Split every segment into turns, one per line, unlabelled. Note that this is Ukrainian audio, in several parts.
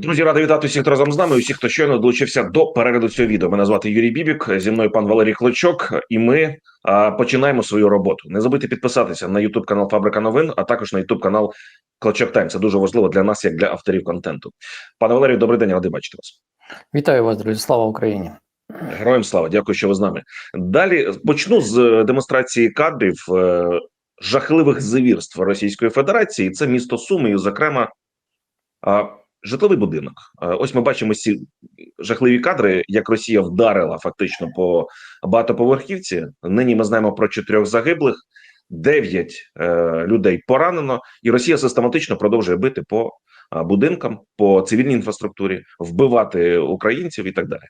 Друзі, радий вітати всіх, хто разом з нами. Усіх, хто щойно долучився до перегляду цього відео. Мене звати Юрій Бібік. Зі мною пан Валерій Клочок, і ми а, починаємо свою роботу. Не забудьте підписатися на YouTube канал Фабрика новин, а також на YouTube канал Клочок Тайм. Це дуже важливо для нас, як для авторів контенту. Пане Валерію, добрий день, радий бачити вас.
Вітаю вас, друзі. Слава Україні.
Героям слава, дякую, що ви з нами. Далі почну з демонстрації кадрів е, жахливих звірств Російської Федерації. Це місто Суми, і, зокрема, житловий будинок. Ось ми бачимо ці жахливі кадри, як Росія вдарила фактично по багатоповерхівці. Нині ми знаємо про чотирьох загиблих, дев'ять е, людей поранено, і Росія систематично продовжує бити по будинкам, по цивільній інфраструктурі, вбивати українців і так далі.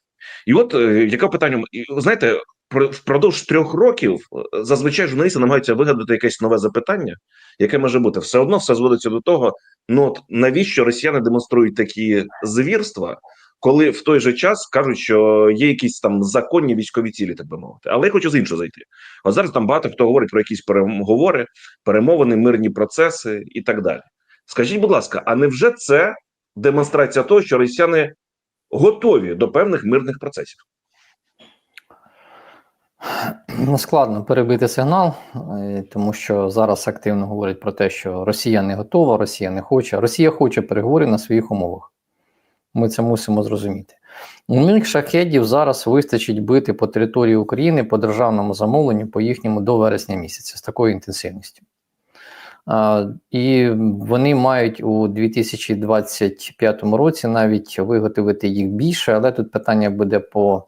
І от е, яке питання, знаєте, про- впродовж трьох років е, зазвичай журналісти намагаються вигадати якесь нове запитання, яке може бути. Все одно все зводиться до того, ну от навіщо росіяни демонструють такі звірства, коли в той же час кажуть, що є якісь там законні військові цілі, так би мовити. Але я хочу з іншого зайти. От зараз там багато хто говорить про якісь переговори, перемовини, мирні процеси і так далі. Скажіть, будь ласка, а невже це демонстрація того, що росіяни готові до певних мирних процесів?
Ну, Складно перебити сигнал, е, тому що зараз активно говорять про те, що Росія не готова, Росія не хоче. Росія хоче переговорів на своїх умовах. Ми це мусимо зрозуміти. У шахедів зараз вистачить бити по території України по державному замовленню, по їхньому до вересня місяця з такою інтенсивністю. І вони мають у 2025 році навіть виготовити їх більше, але тут питання буде по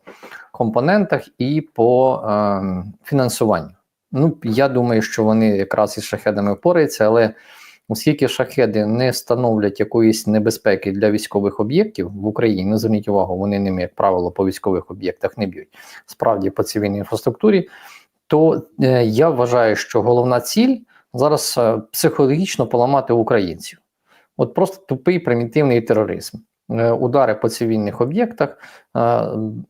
компонентах і по е, фінансуванню. Ну, я думаю, що вони якраз із шахедами впораються, але оскільки шахеди не становлять якоїсь небезпеки для військових об'єктів в Україні, ну зверніть увагу, вони ними, як правило, по військових об'єктах не б'ють, справді по цивільній інфраструктурі, то е, я вважаю, що головна ціль зараз е, психологічно поламати українців. От просто тупий примітивний тероризм. Е, Удари по цивільних об'єктах, е,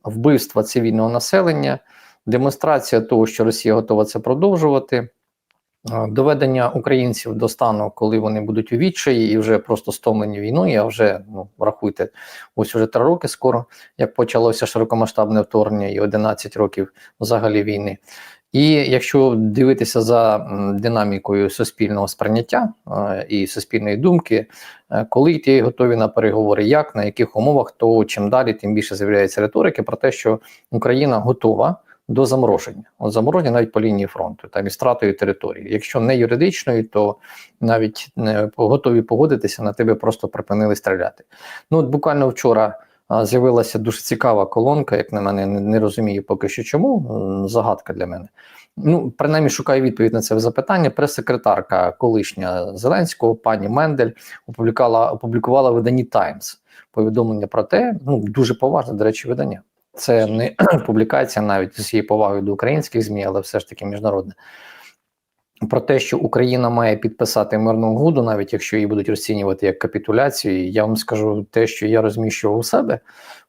вбивства цивільного населення, демонстрація того, що Росія готова це продовжувати, доведення українців до стану, коли вони будуть у відчаї і вже просто стомлені війною. А вже ну рахуйте, ось уже три роки скоро, як почалося широкомасштабне вторгнення, і 11 років взагалі війни. І якщо дивитися за динамікою суспільного сприйняття е, і суспільної думки, е, коли йти готові на переговори, як на яких умовах, то чим далі, тим більше з'являється риторики про те, що Україна готова до замороження, от замороження навіть по лінії фронту, там і стратою території. Якщо не юридичної, то навіть не готові погодитися на тебе, просто припинили стріляти. Ну от буквально вчора. З'явилася дуже цікава колонка, як на мене, не, розумію поки що чому. Загадка для мене. Ну, принаймні шукаю відповідь на це запитання. Прес-секретарка колишня Зеленського, пані Мендель, опублікувала, опублікувала виданні Times повідомлення про те, ну дуже поважне, до речі, видання. Це не публікація навіть з усією повагою до українських ЗМІ, але все ж таки міжнародне. Про те, що Україна має підписати мирну угоду, навіть якщо її будуть розцінювати як капітуляцію, я вам скажу те, що я розміщував у себе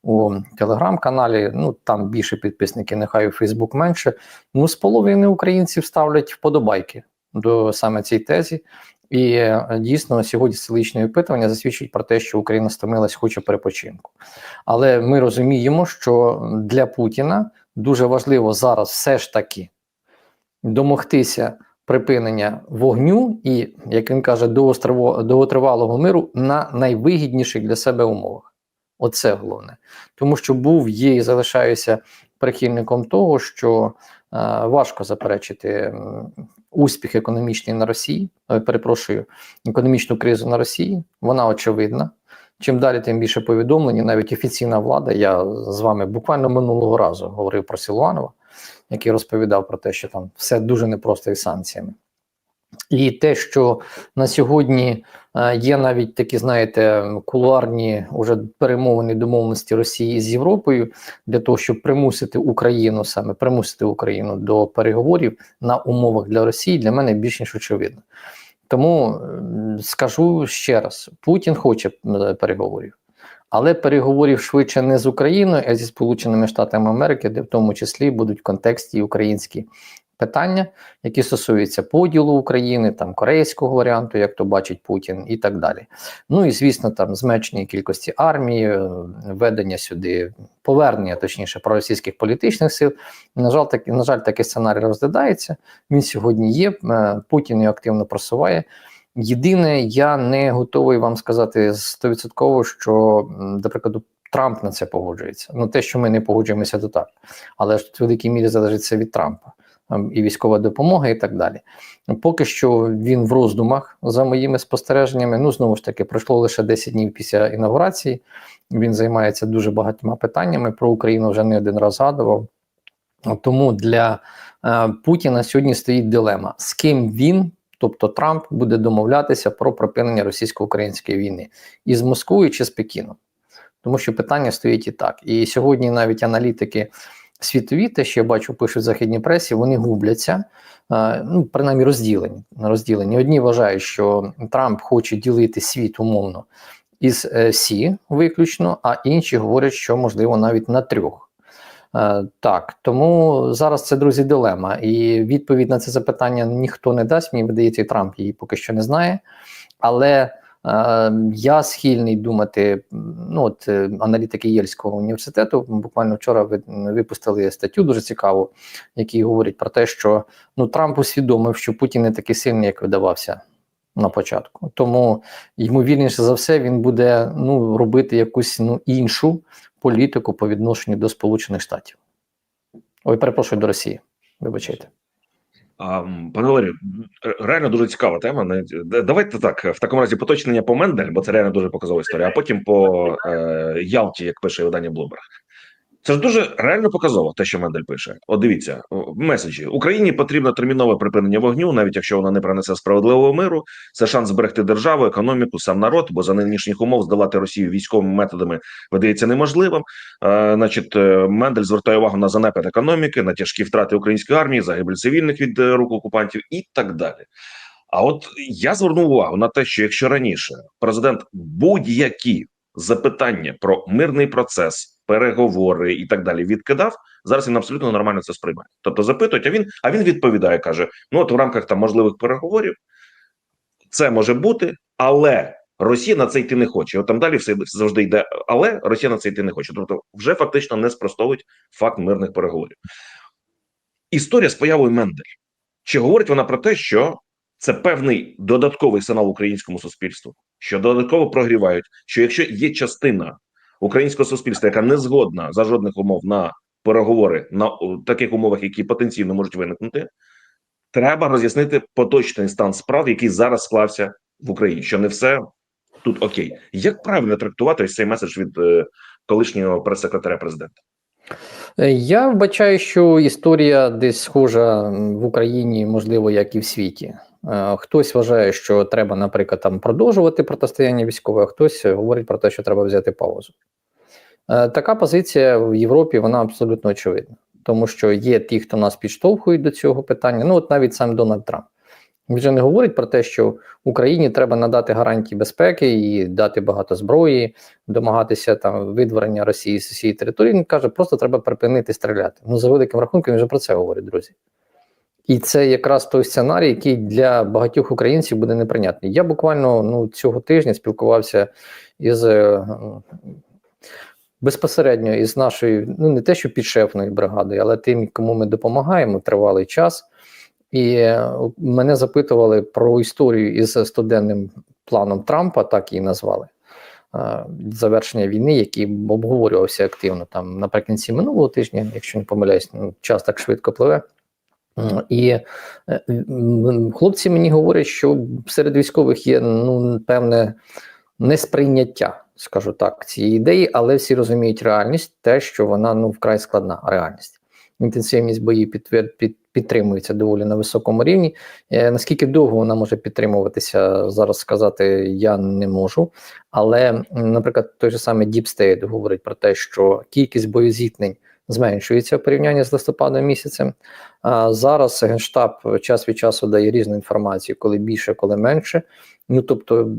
у телеграм-каналі. Ну там більше підписників, нехай у Фейсбук менше. Ну, з половини українців ставлять вподобайки до саме цій тезі. І е, дійсно сьогодні столичне опитування засвідчують про те, що Україна стомилась, хоче перепочинку. Але ми розуміємо, що для Путіна дуже важливо зараз все ж таки домогтися припинення вогню і, як він каже, довготривалого миру на найвигідніших для себе умовах. Оце головне. Тому що був, є і залишаюся прихильником того, що е, важко заперечити успіх економічний на Росії. е, перепрошую, економічну кризу на Росії. Вона очевидна. Чим далі, тим більше повідомлень. Навіть офіційна влада. Я з вами буквально минулого разу говорив про Силуанова, який розповідав про те, що там все дуже непросто із санкціями. І те, що на сьогодні е, є навіть такі, знаєте, кулуарні уже перемовини домовленості Росії з Європою для того, щоб примусити Україну саме примусити Україну до переговорів на умовах для Росії, для мене більш ніж очевидно. Тому скажу ще раз: Путін хоче переговорів, але переговорів швидше не з Україною, а зі Сполученими Штатами Америки, де в тому числі будуть в контексті українські питання, які стосуються поділу України, там корейського варіанту, як то бачить Путін, і так далі. Ну і звісно, там зменшення кількості армії, е, введення сюди, повернення, точніше, проросійських політичних сил. На жаль, так, на жаль, такий сценарій розглядається. Він сьогодні є. е, Путін його активно просуває. Єдине, я не готовий вам сказати стовідсотково, що, прикладу, Трамп на це погоджується. Ну, те, що ми не погоджуємося, то так. Але ж в великій мірі залежить це від Трампа ем, і військова допомога, і так далі. Поки що він в роздумах за моїми спостереженнями. Ну, знову ж таки, пройшло лише 10 днів після інаугурації. Він займається дуже багатьма питаннями. Про Україну вже не один раз згадував. Тому для е, Путіна сьогодні стоїть дилема: з ким він, тобто Трамп, буде домовлятися про припинення російсько-української війни із Москвою чи з Пекіном. Тому що питання стоїть і так. І сьогодні навіть аналітики світові, те, що я бачу, пишуть в західній пресі, вони губляться, е, ну, принаймні розділені. розділені. Одні вважають, що Трамп хоче ділити світ умовно із е, Сі виключно, а інші говорять, що можливо навіть на трьох. Е, Так, тому зараз це друзі дилема, і відповідь на це запитання ніхто не дасть. Мені видається, Трамп її поки що не знає. Але е, я схильний думати. Ну от е, аналітики Єльського університету буквально вчора ви- випустили статтю дуже цікаву, які говорять про те, що ну Трамп усвідомив, що Путін не такий сильний, як видавався на початку. Тому ймовірніше за все він буде ну робити якусь ну іншу політику по відношенню до Сполучених Штатів. Ой, перепрошую до Росії. Вибачайте.
Пане Валерію, реально дуже цікава тема. Давайте так, в такому разі поточнення по Мендель, бо це реально дуже показова історія, а потім по е, Ялті, як пише видання Bloomberg. Це ж дуже реально показово, те, що Мендель пише. От дивіться, меседжі. Україні потрібно термінове припинення вогню, навіть якщо вона не принесе справедливого миру. Це шанс зберегти державу, економіку, сам народ, бо за нинішніх умов здолати Росію військовими методами видається неможливим. Е, значить, е, Мендель звертає увагу на занепад економіки, на тяжкі втрати української армії, загибель цивільних від е, рук окупантів і так далі. А от я звернув увагу на те, що якщо раніше президент будь-які запитання про мирний процес, переговори і так далі відкидав, зараз він абсолютно нормально це сприймає. Тобто запитують, а він а він відповідає, каже: ну от в рамках там можливих переговорів це може бути, але Росія на це йти не хоче. От там далі все завжди йде, але Росія на це йти не хоче. Тобто, вже фактично не спростовують факт мирних переговорів. Історія з появою Мендель. Чи говорить вона про те, що це певний додатковий сигнал українському суспільству, що додатково прогрівають, що якщо є частина українського суспільства, яка не згодна за жодних умов на переговори на таких умовах, які потенційно можуть виникнути, треба роз'яснити поточний стан справ, який зараз склався в Україні, що не все тут окей. Як правильно трактувати ось цей меседж від е, колишнього прес-секретаря президента?
Е, Я вбачаю, що історія десь схожа в Україні, можливо, як і в світі. Е, Хтось вважає, що треба, наприклад, там продовжувати протистояння військове, а хтось говорить про те, що треба взяти паузу. Е, Така позиція в Європі вона абсолютно очевидна, тому що є ті, хто нас підштовхують до цього питання. Ну, от навіть сам Дональд Трамп. Він вже не говорить про те, що Україні треба надати гарантії безпеки і дати багато зброї, домагатися там видворення Росії з усієї території. Він каже, просто треба припинити стріляти. Ну, за великим рахунком, він вже про це говорить, друзі. І це якраз той сценарій, який для багатьох українців буде неприйнятний. Я буквально ну, цього тижня спілкувався із е, безпосередньо із нашою, ну не те, що підшефною бригадою, але тим, кому ми допомагаємо тривалий час. І е, мене запитували про історію із стоденним планом Трампа, так її назвали. е, Завершення війни, який обговорювався активно там наприкінці минулого тижня, якщо не помиляюсь, ну, час так швидко пливе. І е, хлопці мені говорять, що серед військових є ну, певне несприйняття, скажу так, цієї ідеї, але всі розуміють реальність, те, що вона ну вкрай складна реальність. Інтенсивність боїв підтвер... під... підтримується доволі на високому рівні. Е, наскільки довго вона може підтримуватися, зараз сказати я не можу. Але, наприклад, той же самий Deep State говорить про те, що кількість боєзіткнень зменшується в порівнянні з листопадом місяцем. А зараз Генштаб час від часу дає різну інформацію, коли більше, коли менше. Ну тобто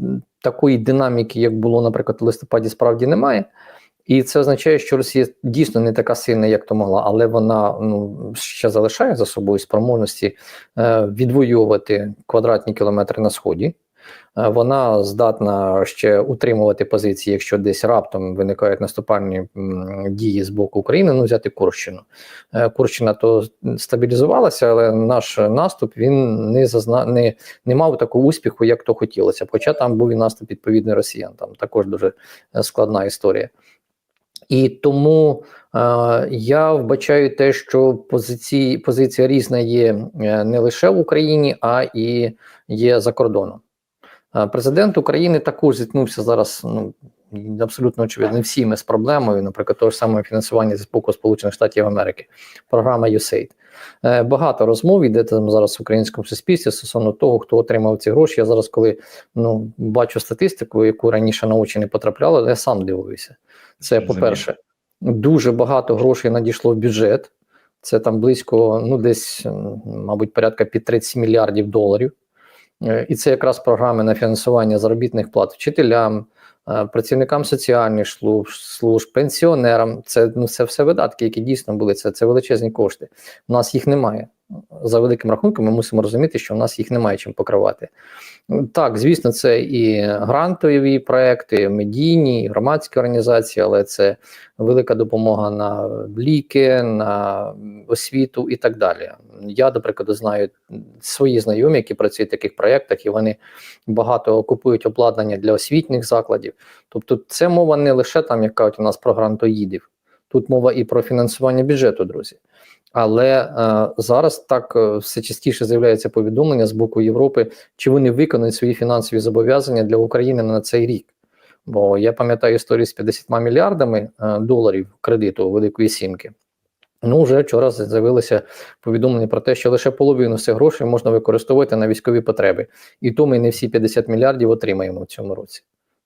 такої динаміки, як було, наприклад, у листопаді, справді немає. І це означає, що Росія дійсно не така сильна, як то могла, але вона ну ще залишає за собою спроможності е, відвоювати квадратні кілометри на сході. Е, Вона здатна ще утримувати позиції, якщо десь раптом виникають наступальні дії з боку України. Ну, взяти Курщину. Е, Курщина то стабілізувалася, але наш наступ він не зазна не, не мав такого успіху, як то хотілося. Хоча там був і наступ відповідний росіян. Там також дуже е, складна історія. І тому е, я вбачаю те, що позиції, позиція різна є не лише в Україні, а і є за кордоном. Е, президент України також зіткнувся зараз. Ну абсолютно очевидно, всіми з проблемою, наприклад, того ж самого фінансування з боку Сполучених Штатів Америки, програма USAID. Е, Багато розмов іде там зараз в українському суспільстві стосовно того, хто отримав ці гроші. Я зараз, коли ну бачу статистику, яку раніше на очі не потрапляло, я сам дивуюся. Це по-перше, дуже багато грошей надійшло в бюджет. Це там близько, ну десь, мабуть, порядка під 30 мільярдів доларів. Е, І це якраз програми на фінансування заробітних плат вчителям, е, працівникам соціальних служб, служб пенсіонерам. Це ну це все видатки, які дійсно були. Це, це величезні кошти. У нас їх немає. За великим рахунком, ми мусимо розуміти, що у нас їх немає чим покривати. Так, звісно, це і грантові проекти, медійні, і громадські організації, але це велика допомога на ліки, на освіту і так далі. Я, до прикладу, знаю свої знайомі, які працюють в таких проєктах, і вони багато купують обладнання для освітніх закладів. Тобто, це мова не лише там, як кажуть, у нас про грантоїдів, тут мова і про фінансування бюджету, друзі. Але е, зараз так е, все частіше з'являється повідомлення з боку Європи, чи вони виконують свої фінансові зобов'язання для України на цей рік. Бо я пам'ятаю історію з 50 мільярдами е, доларів кредиту Великої Сімки. Ну, вже вчора з'явилося повідомлення про те, що лише половину цих грошей можна використовувати на військові потреби. І то ми не всі 50 мільярдів отримаємо в цьому році.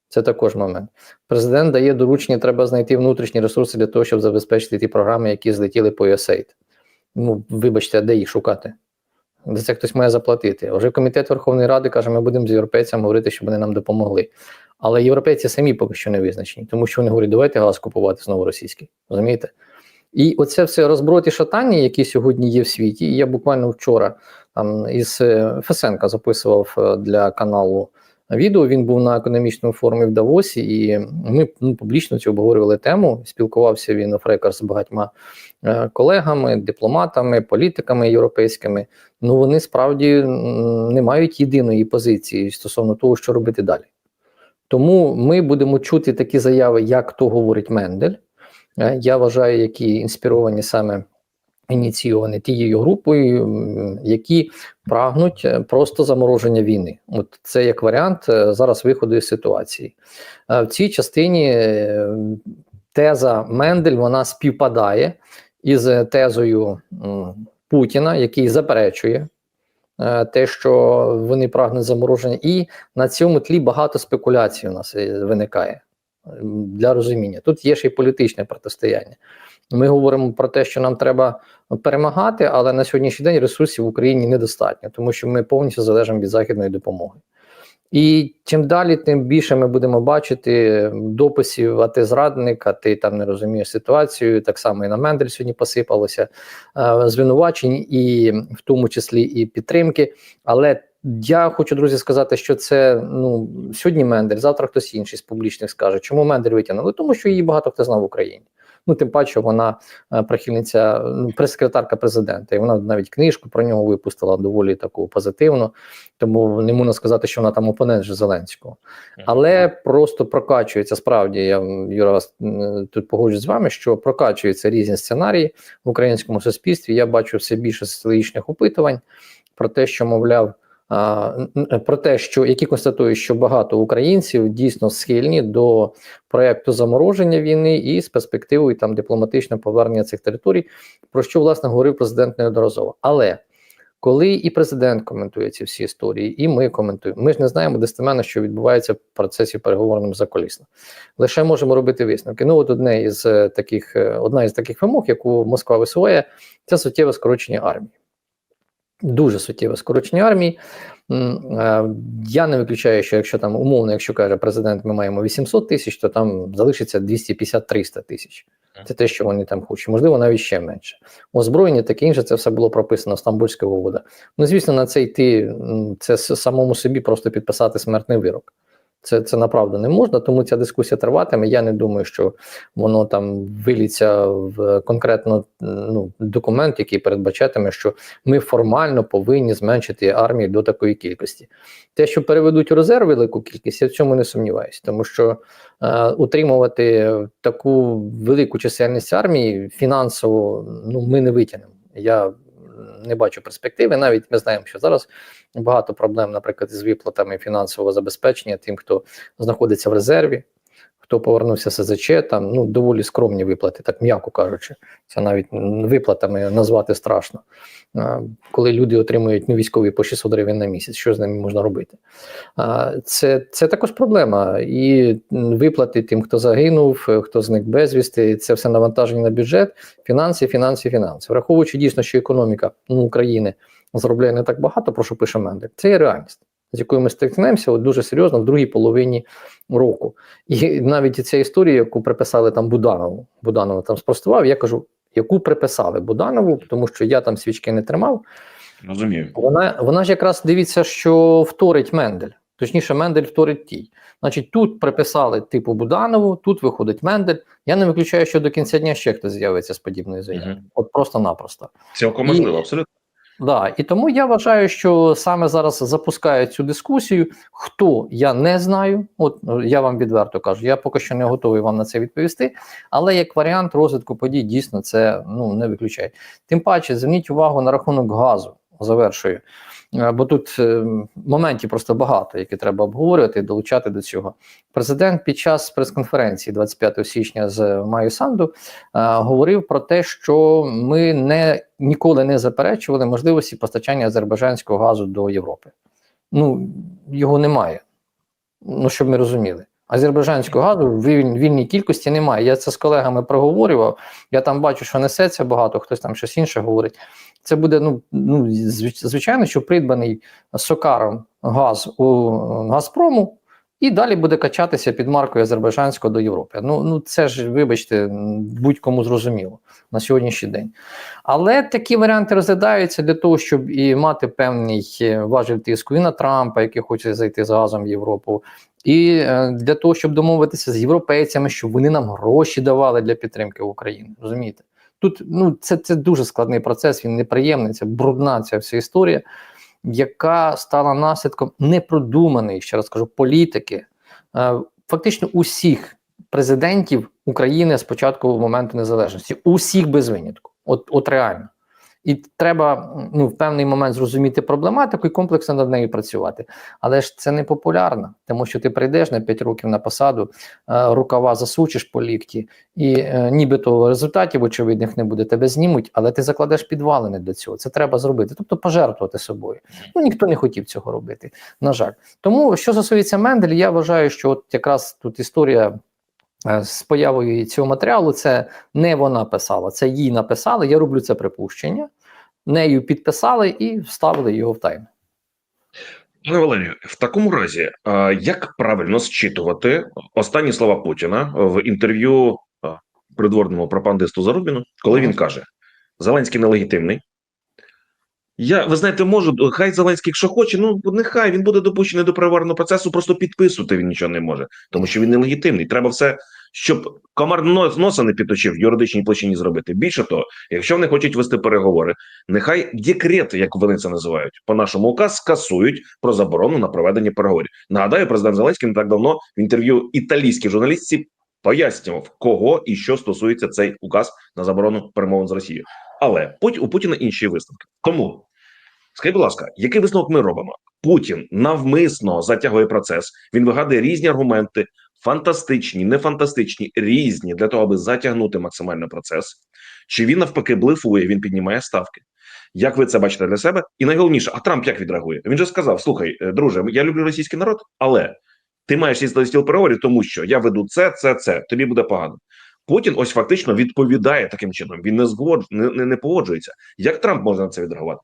Це також момент. Президент дає доручення, треба знайти внутрішні ресурси для того, щоб забезпечити ті програми, які злетіли по USAID. Ну, вибачте, а де їх шукати? За це хтось має заплатити. Вже комітет Верховної Ради каже, ми будемо з європейцями говорити, щоб вони нам допомогли. Але європейці самі поки що не визначені, тому що вони говорять, давайте газ купувати знову російський. Розумієте? І оце все розброд і шатання, які сьогодні є в світі. І я буквально вчора там із е, Фесенка записував е, для каналу відео. Він був на економічному форумі в Давосі, і ми ну, публічно цю обговорювали тему. Спілкувався він офрекер з багатьма е, колегами, дипломатами, політиками європейськими. Ну вони справді не мають єдиної позиції стосовно того, що робити далі. Тому ми будемо чути такі заяви, як то говорить Мендель. Е, Я вважаю, які інспіровані саме ініційовані тією групою, які прагнуть е, просто замороження війни. От це як варіант е, зараз виходу із ситуації. Е, В цій частині теза Мендель вона співпадає із тезою Путіна, який заперечує. Те, що вони прагнуть замороження, і на цьому тлі багато спекуляцій у нас виникає для розуміння. Тут є ще й політичне протистояння. Ми говоримо про те, що нам треба перемагати, але на сьогоднішній день ресурсів в Україні недостатньо, тому що ми повністю залежимо від західної допомоги. І чим далі, тим більше ми будемо бачити дописів, а ти зрадник, а ти там не розумієш ситуацію. Так само і на Мендель сьогодні посипалося е, звинувачень, і в тому числі і підтримки. Але я хочу, друзі, сказати, що це ну сьогодні Мендель, завтра хтось інший з публічних скаже, чому Мендель витягнули? Тому що її багато хто знав в Україні. Ну, тим паче, вона е, прихильниця, ну, прес-секретарка президента, і вона навіть книжку про нього випустила доволі таку позитивну. Тому не можна сказати, що вона там опонент же Зеленського. Але просто прокачується справді. Я Юра вас тут погоджуюсь з вами, що прокачуються різні сценарії в українському суспільстві. Я бачу все більше соціологічних опитувань про те, що мовляв. Про те, що які констатують, що багато українців дійсно схильні до проекту замороження війни і з перспективою там дипломатичного повернення цих територій, про що власне говорив президент неодноразово. Але коли і президент коментує ці всі історії, і ми коментуємо, ми ж не знаємо достеменно, що відбувається в процесі переговорному заколісно. Лише можемо робити висновки. Ну, от одне із е, таких, е, одна із таких вимог, яку Москва висуває, це суттєве скорочення армії. Дуже суттєве скорочення армії. Е, Я не виключаю, що якщо там умовно, якщо каже президент, ми маємо 800 тисяч, то там залишиться 250-300 тисяч. Це те, що вони там хочуть. Можливо, навіть ще менше. Озброєння, таке інше, це все було прописано в Стамбульська угода. Ну, звісно, на це йти, це самому собі просто підписати смертний вирок. Це, це направду не можна, тому ця дискусія триватиме. Я не думаю, що воно там виліться в конкретно ну, документ, який передбачатиме, що ми формально повинні зменшити армію до такої кількості. Те, що переведуть у резерв велику кількість, я в цьому не сумніваюся, тому що е, утримувати таку велику чисельність армії фінансово ну, ми не витягнемо. Я не бачу перспективи. Навіть ми знаємо, що зараз багато проблем, наприклад, з виплатами фінансового забезпечення тим, хто знаходиться в резерві. Хто повернувся з СЗЧ, там ну доволі скромні виплати, так м'яко кажучи, це навіть виплатами назвати страшно. Коли люди отримують ну, військові по 600 гривень на місяць, що з ними можна робити? Це, це також проблема. І виплати тим, хто загинув, хто зник безвісти, це все навантаження на бюджет, фінанси, фінанси, фінанси. Враховуючи дійсно, що економіка ну, України заробляє не так багато, про що пише Мендель, це є реальність. З якою ми стикнемося дуже серйозно в другій половині року. І навіть ця історія, яку приписали там Буданову, Буданова там спростував, я кажу, яку приписали Буданову, тому що я там свічки не тримав.
Розумію.
Вона, вона ж якраз дивіться, що вторить Мендель. Точніше, Мендель вторить тій. Значить, тут приписали типу Буданову, тут виходить Мендель. Я не виключаю, що до кінця дня ще хтось з'явиться з подібною заявою.
Мгм.
От просто-напросто.
Цілком
І-
можливо, абсолютно.
Да, і тому я вважаю, що саме зараз запускають цю дискусію. Хто я не знаю. От ну, я вам відверто кажу, я поки що не готовий вам на це відповісти. Але як варіант розвитку подій дійсно це ну не виключає. Тим паче, зверніть увагу на рахунок газу. Завершую. Е, Бо тут е, моментів просто багато, які треба обговорювати і долучати до цього. Президент під час прес-конференції 25 січня з Маю Санду е, говорив про те, що ми не ніколи не заперечували можливості постачання азербайджанського газу до Європи. Ну його немає. Ну щоб ми розуміли. Азербайджанського газу в вільній кількості немає. Я це з колегами проговорював. Я там бачу, що несеться багато, хтось там щось інше говорить. Це буде ну, ну звичайно, що придбаний Сокаром газ у Газпрому, і далі буде качатися під маркою азербайджанського до Європи. Ну, ну це ж, вибачте, будь-кому зрозуміло на сьогоднішній день. Але такі варіанти розглядаються для того, щоб і мати певний е, важіль тиску і на Трампа, який хоче зайти з газом в Європу, і е, для того, щоб домовитися з європейцями, щоб вони нам гроші давали для підтримки України. Розумієте? Тут ну це, це дуже складний процес, він неприємний, це брудна ця вся історія, яка стала наслідком непродуманої, ще раз кажу, політики е, фактично усіх президентів України з початку моменту незалежності, усіх без винятку. От, от реально. І треба ну, в певний момент зрозуміти проблематику і комплексно над нею працювати. Але ж це не популярно, тому що ти прийдеш на 5 років на посаду, е, рукава засучиш по лікті, і е, нібито результатів очевидних не буде, тебе знімуть, але ти закладеш підвалини для цього. Це треба зробити, тобто пожертвувати собою. Ну ніхто не хотів цього робити, на жаль. Тому що стосується Мендель, я вважаю, що от якраз тут історія. е, З появою цього матеріалу це не вона писала, це їй написали. Я роблю це припущення. Нею підписали і вставили його в тайм.
Пане Валерію, в такому разі, як правильно зчитувати останні слова Путіна в інтерв'ю придворному пропагандисту Зарубіну, коли він каже: Зеленський нелегітимний. Я, ви знаєте, можу, хай Зеленський, якщо хоче, ну нехай він буде допущений до переговорного процесу, просто підписувати він нічого не може, тому що він нелегітимний. Треба все, щоб комар носа не підточив в юридичній площині зробити. Більше того, якщо вони хочуть вести переговори, нехай декрет, як вони це називають, по нашому указ скасують про заборону на проведення переговорів. Нагадаю, президент Зеленський не так давно в інтерв'ю італійській журналістці пояснював, кого і що стосується цей указ на заборону перемовин з Росією. Але у Путіна інші висновки. Тому скажіть, будь ласка, який висновок ми робимо? Путін навмисно затягує процес. Він вигадує різні аргументи, фантастичні, не фантастичні, різні для того, аби затягнути максимально процес. Чи він навпаки блефує? Він піднімає ставки. Як ви це бачите для себе? І найголовніше, а Трамп як відреагує? Він же сказав: слухай, е, друже, я люблю російський народ, але ти маєш сісти стіл переговорів, тому що я веду це, це, це. Тобі буде погано. Путін ось фактично відповідає таким чином. Він не згодж... не, не, не погоджується. Як Трамп може на це відреагувати?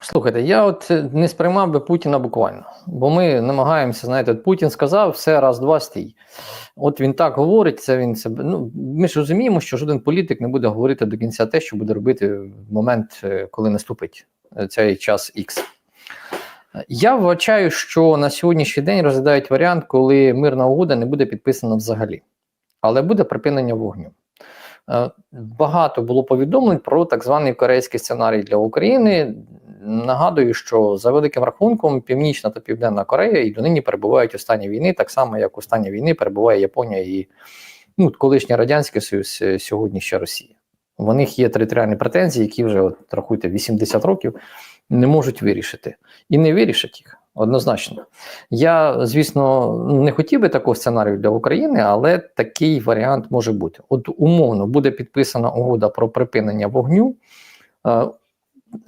Слухайте, я от е, не сприймав би Путіна буквально, бо ми намагаємося, знаєте, от Путін сказав, все раз, два стій. От він так говорить, це він себе. Ну ми ж розуміємо, що жоден політик не буде говорити до кінця те, що буде робити в момент, е, коли наступить е, цей час X. Я вважаю, що на сьогоднішній день розглядають варіант, коли мирна угода не буде підписана взагалі, але буде припинення вогню. Багато було повідомлень про так званий корейський сценарій для України. Нагадую, що за великим рахунком Північна та Південна Корея і донині перебувають у стані війни, так само як у стані війни перебуває Японія і ну, колишній Радянський Союз, е, сьогодні ще Росія. У них є територіальні претензії, які вже от, рахуйте 80 років не можуть вирішити. І не вирішать їх однозначно. Я, звісно, не хотів би такого сценарію для України, але такий варіант може бути. От умовно буде підписана угода про припинення вогню. Е,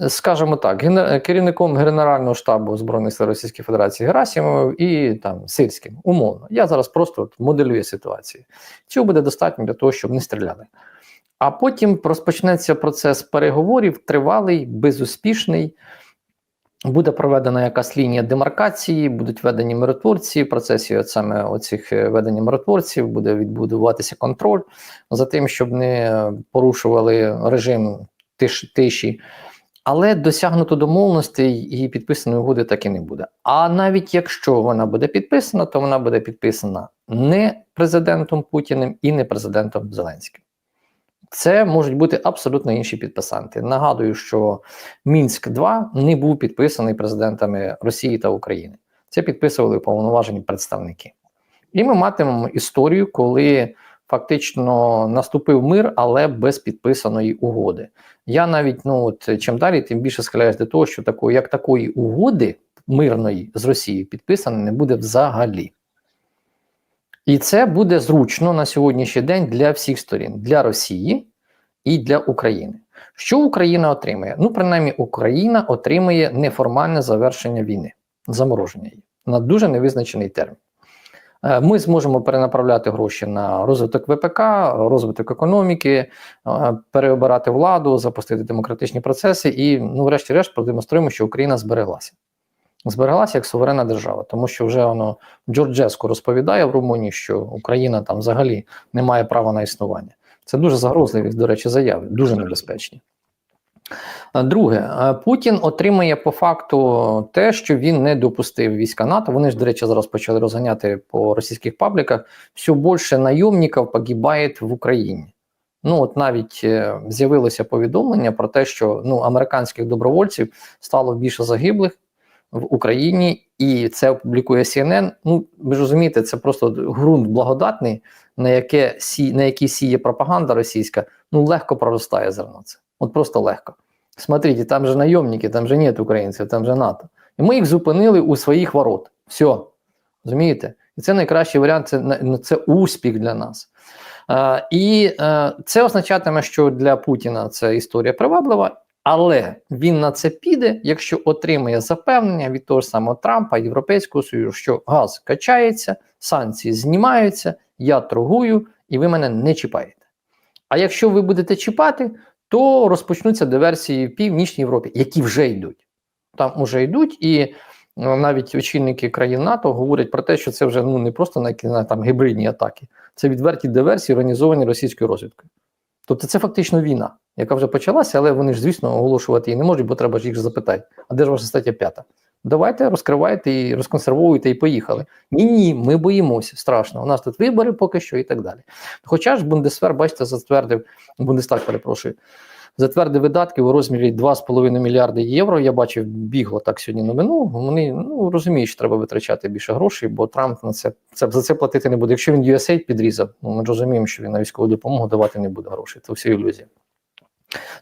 Скажімо так, керівником Генерального штабу Збройних сил Російської Федерації Герасимовим і там Сирським. Умовно. Я зараз просто от моделюю ситуацію. Цього буде достатньо для того, щоб не стріляли. А потім розпочнеться процес переговорів, тривалий, безуспішний. Буде проведена якась лінія демаркації, будуть введені миротворці. Процесі от саме оцих е, ведення миротворців буде відбудуватися контроль за тим, щоб не порушували режим тиш, тиші. Але досягнуто домовленостей і підписаної угоди так і не буде. А навіть якщо вона буде підписана, то вона буде підписана не президентом Путіним і не президентом Зеленським. Це можуть бути абсолютно інші підписанти. Нагадую, що Мінськ 2 не був підписаний президентами Росії та України. Це підписували повноважені представники. І ми матимемо історію, коли фактично наступив мир, але без підписаної угоди. Я навіть ну от чим далі, тим більше схиляюсь до того, що такої, як такої угоди мирної з Росією підписано не буде взагалі. І це буде зручно на сьогоднішній день для всіх сторін: для Росії і для України. Що Україна отримає? Ну, принаймні, Україна отримає неформальне завершення війни, замороження її на дуже невизначений термін. Е, Ми зможемо перенаправляти гроші на розвиток ВПК, розвиток економіки, е, переобирати владу, запустити демократичні процеси і, ну, врешті-решт, продемонструємо, що Україна збереглася. Збереглася як суверенна держава, тому що вже воно Джорджеско розповідає в Румунії, що Україна там взагалі не має права на існування. Це дуже загрозливі, до речі, заяви, дуже небезпечні. Друге, Путін отримає по факту те, що він не допустив війська НАТО. Вони ж, до речі, зараз почали розганяти по російських пабліках. Все більше найомників погибає в Україні. Ну, от навіть е, з'явилося повідомлення про те, що ну, американських добровольців стало більше загиблих в Україні, і це опублікує CNN. Ну, ви ж розумієте, це просто ґрунт благодатний, на яке сі, на який сіє пропаганда російська. Ну, легко проростає зерно це. От просто легко. Смотрите, там же найомники, там же нет українців, там же НАТО. І ми їх зупинили у своїх ворот. Все. Розумієте? І це найкращий варіант, це, ну, це успіх для нас. Е, і е, це означатиме, що для Путіна це історія приваблива, але він на це піде, якщо отримає запевнення від того ж самого Трампа, Європейського Союзу, що газ качається, санкції знімаються, я торгую, і ви мене не чіпаєте. А якщо ви будете чіпати, то розпочнуться диверсії в Північній Європі, які вже йдуть. Там вже йдуть, і ну, навіть очільники країн НАТО говорять про те, що це вже ну не просто на там гібридні атаки, це відверті диверсії, організовані російською розвідкою. Тобто це фактично війна, яка вже почалася, але вони ж, звісно, оголошувати її не можуть, бо треба ж їх запитати. А де ж ваша стаття п'ята? Давайте розкривайте і розконсервуйте, і поїхали. Ні, ні, ми боїмося, страшно. У нас тут вибори поки що і так далі. Хоча ж Бундесвер, бачите, затвердив Бундестаг, перепрошую, затвердив видатки у розмірі 2,5 мільярди євро. Я бачив, бігло так сьогодні новину. Вони ну розуміють, що треба витрачати більше грошей, бо Трамп на це, це за це платити не буде. Якщо він USAID підрізав, ну ми розуміємо, що він на військову допомогу давати не буде грошей. Це все ілюзія.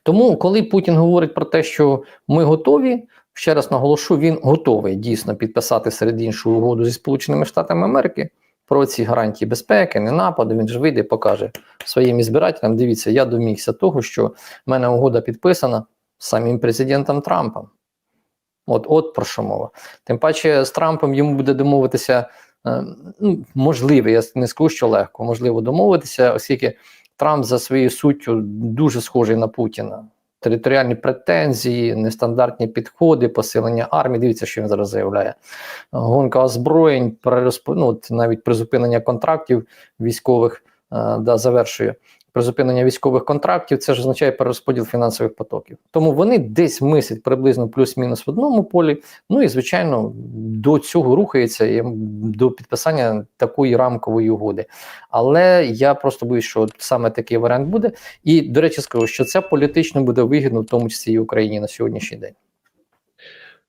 Тому, коли Путін говорить про те, що ми готові, ще раз наголошу, він готовий дійсно підписати серед іншого угоду зі Сполученими Штатами Америки про ці гарантії безпеки, не нападу. Він ж вийде і покаже своїм ізбирателям. Дивіться, я домігся того, що в мене угода підписана самим президентом Трампом. От, от про що мова. Тим паче з Трампом йому буде домовитися. е, Ну, можливо, я не скажу, що легко, можливо домовитися, оскільки Трамп за своєю суттю дуже схожий на Путіна. Територіальні претензії, нестандартні підходи, посилення армії. Дивіться, що він зараз заявляє. Гонка озброєнь, перерозп... ну, навіть призупинення контрактів військових е, да, завершує. Призупинення військових контрактів це ж означає перерозподіл фінансових потоків. Тому вони десь мислять приблизно плюс-мінус в одному полі. Ну і звичайно, до цього рухається і до підписання такої рамкової угоди. Але я просто боюсь, що саме такий варіант буде. І до речі, скажу, що це політично буде вигідно, в тому числі і Україні на сьогоднішній день.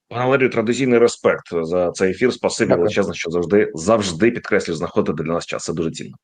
Пане Валерію, традиційний респект за цей ефір. Спасибі величезне, що завжди завжди підкреслюю, знаходити для нас час. Це дуже цінно.